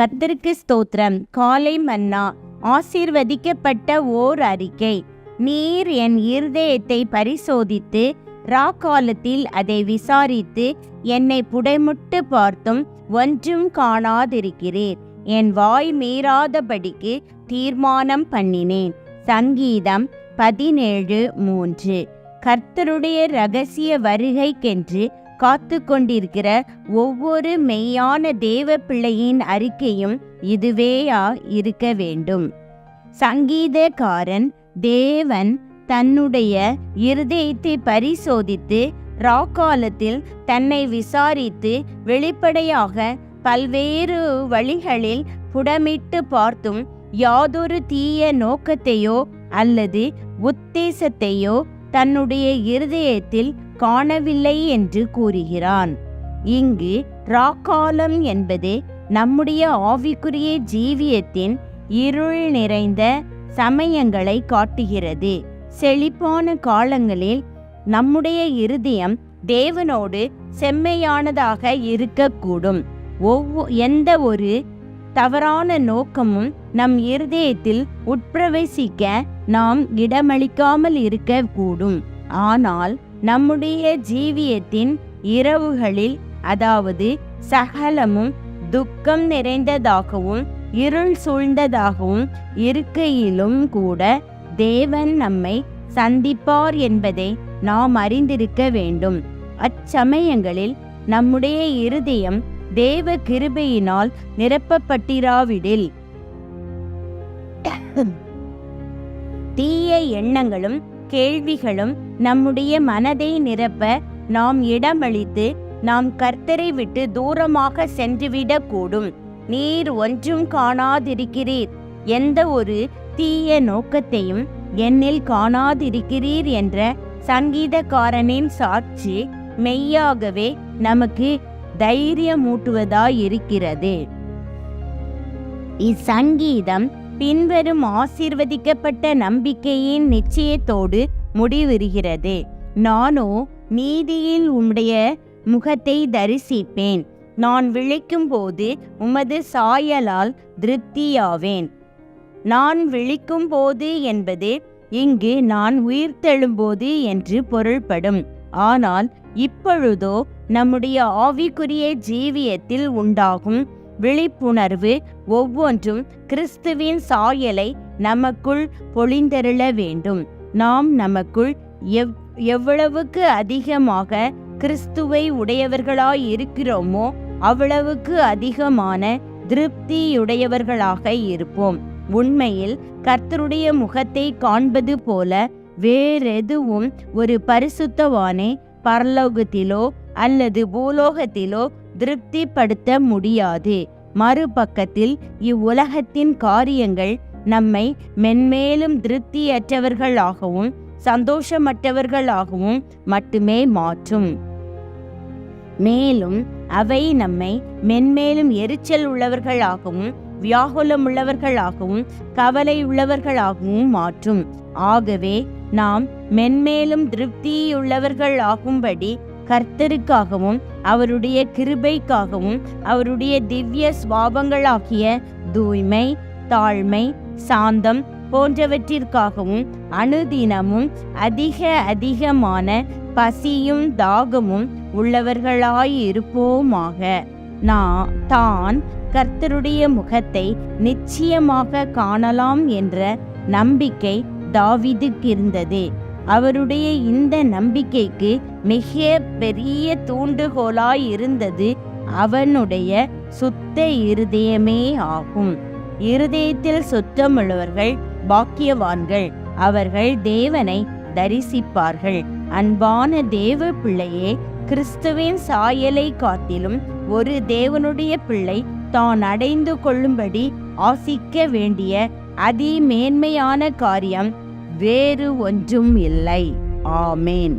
கத்திற்கு ஸ்தோத்திரம். காலை மன்னா ஆசீர்வதிக்கப்பட்ட ஓர் அறிக்கை. நீர் என் இருதயத்தை பரிசோதித்து ராக்காலத்தில் அதை விசாரித்து என்னை புடைமுட்டு பார்த்தும் ஒன்றும் காணாதிருக்கிறீர். என் வாய் மீறாதபடிக்கு தீர்மானம் பண்ணினேன். சங்கீதம் பதினேழு மூன்று. கர்த்தருடைய ரகசிய வருகைக்கென்று காத்து கொண்டிருக்கிற ஒவ்வொரு மெய்யான தேவ பிள்ளையின் அறிக்கையும் இதுவேயா இருக்க வேண்டும். சங்கீதக்காரன் தேவன் தன்னுடைய இருதயத்தை பரிசோதித்து ராக்காலத்தில் தன்னை விசாரித்து வெளிப்படையாக பல்வேறு வழிகளில் புடமிட்டு பார்த்தும் யாதொரு தீய நோக்கத்தையோ அல்லது உத்தேசத்தையோ தன்னுடைய இருதயத்தில் காணவில்லை என்று கூறுகிறான். இங்கு ராக்காலம் என்பது நம்முடைய ஆவிக்குரிய ஜீவியத்தின் இருள் நிறைந்த சமயங்களை காட்டுகிறது. செழிப்பான காலங்களில் நம்முடைய இருதயம் தேவனோடு செம்மையானதாக இருக்கக்கூடும். ஒவ்வொ எந்த ஒரு தவறான நோக்கமும் நம் இருதயத்தில் உட்பிரவேசிக்க நாம் இடமளிக்காமல் இருக்கக்கூடும். ஆனால் நம்முடைய ஜீவியத்தின் இரவுகளில் அதாவது சகலமும் துக்கம் நிறைந்ததாகவும் இருள் சூழ்ந்ததாகவும் இருக்கையிலும் கூட தேவன் நம்மை சந்திப்பார் என்பதை நாம் அறிந்திருக்க வேண்டும். அச்சமயங்களில் நம்முடைய இருதயம் தேவ கிருபையினால் நிரப்பப்பட்டிராவிடில். தீய எண்ணங்களும் கேள்விகளும் நம்முடைய மனதை நிரப்ப நாம் இடமளித்து நாம் கர்த்தரை விட்டு தூரமாக சென்றுவிடக்கூடும். நீர் ஒன்றும் காணாதிருக்கிறீர். எந்த ஒரு தீய நோக்கத்தையும் என்னில் காணாதிருக்கிறீர் என்ற சங்கீதக்காரனின் சாட்சி மெய்யாகவே நமக்கு தைரியமூட்டுவதாயிருக்கிறது. இச்சங்கீதம் பின்வரும் ஆசீர்வதிக்கப்பட்ட நம்பிக்கையின் நிச்சயத்தோடு முடிவுறுகிறது நானோ நீதியில் உம்முடைய முகத்தை தரிசிப்பேன். நான் விழிக்கும் போது உமது சாயலால் திருப்தியாவேன். நான் விழிக்கும் போது என்பது இங்கு நான் உயிர்த்தெழும்போது என்று பொருள்படும். ஆனால் இப்பொழுதோ நம்முடைய ஆவிக்குரிய ஜீவியத்தில் உண்டாகும் விழிப்புணர்வு ஒவ்வொன்றும் கிறிஸ்துவின் சாயலை நமக்குள் பொழிந்தருள வேண்டும். நாம் நமக்குள் எவ் எவ்வளவுக்கு அதிகமாக கிறிஸ்துவை உடையவர்களாய் இருக்கிறோமோ அவ்வளவுக்கு அதிகமான திருப்தியுடையவர்களாக இருப்போம். உண்மையில் கர்த்தருடைய முகத்தை காண்பது போல வேறெதுவும் ஒரு பரிசுத்தவானே பரலோகத்திலோ அல்லது பூலோகத்திலோ திருப்திப்படுத்த முடியாது. மறுபக்கத்தில் இவ்வுலகத்தின் காரியங்கள் நம்மை மென்மேலும் திருப்தியற்றவர்களாகவும் சந்தோஷமற்றவர்களாகவும் மட்டுமே மாற்றும். மேலும் அவை நம்மை மென்மேலும் எரிச்சல் உள்ளவர்களாகவும் வியாகுலம் உள்ளவர்களாகவும் கவலை உள்ளவர்களாகவும் மாற்றும். ஆகவே நாம் மென்மேலும் திருப்தியுள்ளவர்களாகும்படி கர்த்தருக்காகவும் அவருடைய கிருபைக்காகவும் அவருடைய திவ்ய ஸ்வாபங்களாகிய தூய்மை தாழ்மை சாந்தம் போன்றவற்றிற்காகவும் அனுதினமும் அதிக அதிகமான பசியும் தாகமும் உள்ளவர்களாயிருப்போமாக. நான் தான் கர்த்தருடைய முகத்தை நிச்சயமாக காணலாம் என்ற நம்பிக்கை தாவிதுக்கிருந்தது அவருடைய இந்த நம்பிக்கைக்கு மிக பெரிய தூண்டுகோலாய் இருந்தது. அவனுடைய சுத்த இருதயமே ஆகும். இருதயத்தில் சுத்தமுள்ளவர்கள் பாக்கியவான்கள். அவர்கள் தேவனை தரிசிப்பார்கள். அன்பான தேவ பிள்ளையே கிறிஸ்துவின் சாயலை காட்டிலும் ஒரு தேவனுடைய பிள்ளை தான் அடைந்து கொள்ளும்படி ஆசிக்க வேண்டிய அதிமேன்மையான காரியம் வேறு ஒன்றும் இல்லை. ஆமேன்.